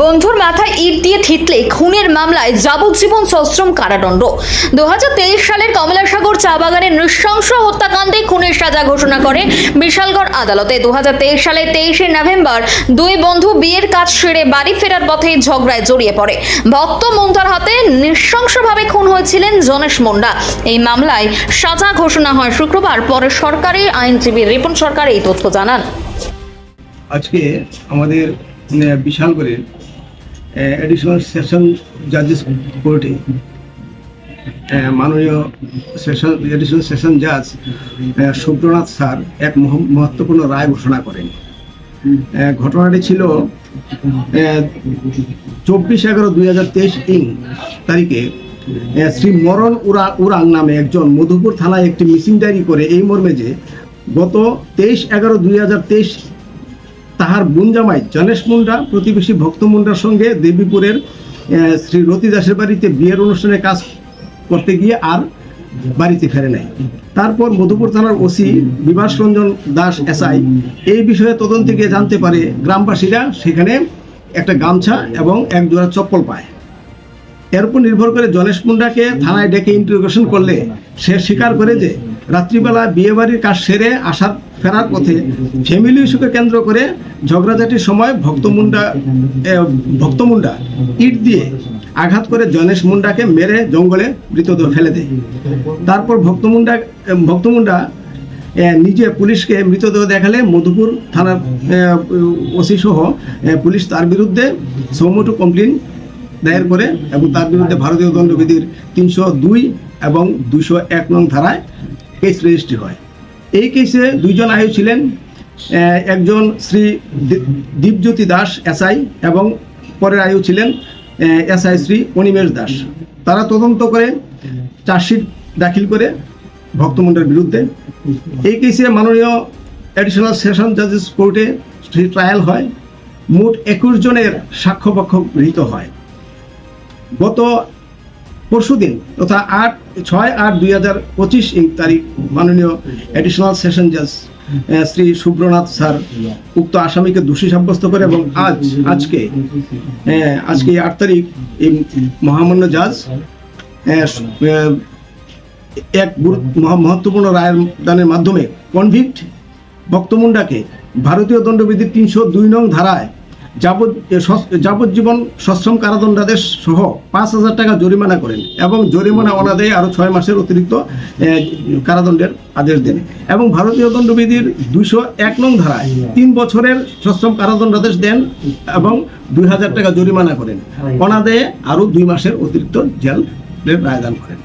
বন্ধুর মাথায় ইট দিয়ে থিতলে খুনের মামলায় যাবজ্জীবন সশ্রম কারাদণ্ড। দু হাজার তেইশ সালের কমলাসাগর চা বাগানের নৃশংস হত্যাকাণ্ডে খুনের সাজা ঘোষণা করে বিশালগড় আদালতে। দু সালের তেইশে নভেম্বর দুই বন্ধু বিয়ের কাজ সেরে বাড়ি ফেরার পথে ঝগড়ায় জড়িয়ে পড়ে। ভক্ত মুন্তার হাতে নৃশংসভাবে খুন হয়েছিলেন জনেশ মুন্ডা। এই মামলায় সাজা ঘোষণা হয় শুক্রবার। পরে সরকারি আইনজীবী রিপন সরকার এই তথ্য জানান। আজকে আমাদের উম, করে এডিশনাল সেশন জাজেস কোর্টে মাননীয় সেশন এডিশনাল সেশন জাজ সুব্রনাথ স্যার এক মহ- মহত্বপূর্ণ রায় ঘোষণা করেন। ঘটনাটি ছিল চব্বিশ এগারো দুই হাজার তেইশ ইং তারিখে শ্রী মরণ উরা উরাং নামে একজন মধুপুর থানায় একটি মিসিং ডায়েরি করে এই মর্মে যে গত তেইশ এগারো দুই হাজার তেইশ তাহার বোন জামাই জনেশ মুন্ডা, প্রতিবেশী ভক্ত মুন্ডার সঙ্গে দেবীপুরের শ্রী রতি দাসের বাড়িতে বিয়ের অনুষ্ঠানে কাজ করতে গিয়ে আর বাড়িতে ফেরে নাই। তারপর মধুপুর থানার ওসি বিভাস রঞ্জন দাস এসআই এই বিষয়ে তদন্তে গিয়ে জানতে পারে গ্রামবাসীরা সেখানে একটা গামছা এবং এক জোড়া চপ্পল পায়। এর উপর নির্ভর করে জনেশ মুন্ডাকে থানায় ডেকে ইন্টারোগেশন করলে সে স্বীকার করে যে রাত্রিবেলা বিয়েবাড়ির কাজ সেরে আসার, ফেরার পথে ফ্যামিলি ইস্যুকে কেন্দ্র করে ঝগড়াঝাটির সময় ভক্তমুন্ডা ভক্তমুন্ডা ইট দিয়ে আঘাত করে জনেশ মুন্ডাকে মেরে জঙ্গলে মৃতদেহ ফেলে দেয়। তারপর ভক্তমুন্ডা ভক্তমুন্ডা নিজে পুলিশকে মৃতদেহ দেখালে মধুপুর থানার ওসি সহ পুলিশ তার বিরুদ্ধে সৌমটু কমপ্লেন দায়ের করে এবং তার বিরুদ্ধে ভারতীয় দণ্ডবিধির তিনশো দুই এবং দুইশো এক নং ধারায় কেস রেজিস্ট্রি হয়। এই কেসে দুইজন আয়ু ছিলেন একজন শ্রী দীপজ্যোতি দাস এসআই এবং পরের আয়ু ছিলেন এসআই শ্রী অনিমেষ দাস। তারা তদন্ত করে চার্জশিট দাখিল করে ভক্তমণ্ডের বিরুদ্ধে। এই কেসে মাননীয় অ্যাডিশনাল সেশন জাজেস কোর্টে ট্রায়াল হয়। মোট একুশ জনের সাক্ষ্যপক্ষ গৃহীত হয়। গত পরশুদিন তথা আট, ছয় আট দুই হাজার পঁচিশ এই তারিখ মাননীয় অ্যাডিশনাল সেশন জাজ শ্রী সুব্রনাথ স্যার উক্ত আসামিকে দোষী সাব্যস্ত করে এবং আজ, আজকে আজকে আট তারিখ এই মহামান্য জাজ এক মহা- মহত্বপূর্ণ রায়ের দানের মাধ্যমে কনভিক্ট বক্তমুন্ডাকে ভারতীয় দণ্ডবিধির তিনশো দুই নং ধারায় যাবজ্জীবন সশ্রম কারাদণ্ডাদেশ সহ পাঁচ হাজার টাকা জরিমানা করেন এবং জরিমানা অনাদায়ে আরও ছয় মাসের অতিরিক্ত কারাদণ্ডের আদেশ দেন। এবং ভারতীয় দণ্ডবিধির দুশো এক নং ধারায় তিন বছরের সশ্রম কারাদণ্ডাদেশ দেন এবং দুই হাজার টাকা জরিমানা করেন। অনাদায়ে আরও দুই মাসের অতিরিক্ত জেলের রায়দান করেন.